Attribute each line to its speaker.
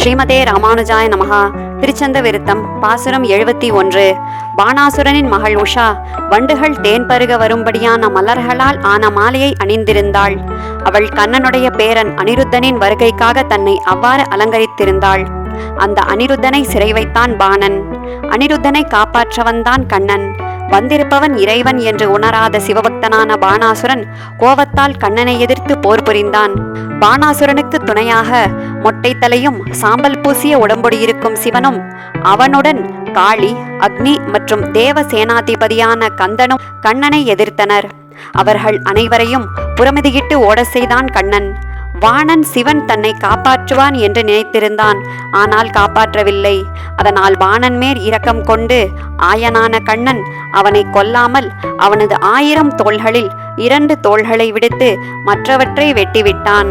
Speaker 1: ஸ்ரீமதே ராமானுஜாய நமகா திருச்சந்த விருத்தம் பாசுரம் எழுபத்தி ஒன்று. பாணாசுரனின் மகள் உஷா வண்டுகள் தேன் பருக வரும்படியான மலர்களால் ஆன மாலையை அணிந்திருந்தாள். அவள் கண்ணனுடைய பேரன் அனிருத்தனின் வருகைக்காக தன்னை அவ்வாறு அலங்கரித்திருந்தாள். அந்த அனிருத்தனை சிறை வைத்தான் பாணன். அனிருத்தனை காப்பாற்றவன்தான் கண்ணன். வந்திருப்பவன் இறைவன் என்று உணராத சிவபக்தனான பாணாசுரன் கோவத்தால் கண்ணனை எதிர்த்து போர் புரிந்தான். பாணாசுரனுக்கு துணையாக மொட்டை தலையும் சாம்பல் பூசிய உடம்புடி இருக்கும் சிவனும் அவனுடன் காளி அக்னி மற்றும் தேவ சேனாதிபதியான கந்தனும் கண்ணனை எதிர்த்தனர். அவர்கள் அனைவரையும் புறமிதியிட்டு ஓட செய்தான் கண்ணன். வாணன் சிவன் தன்னை காப்பாற்றுவான் என்று நினைத்திருந்தான். ஆனால் காப்பாற்றவில்லை. அதனால் வாணன் மேல் இரக்கம் கொண்டு ஆயனான கண்ணன் அவனை கொல்லாமல் அவனது ஆயிரம் தோள்களில் இரண்டு தோள்களை விடுத்து மற்றவற்றை வெட்டிவிட்டான்.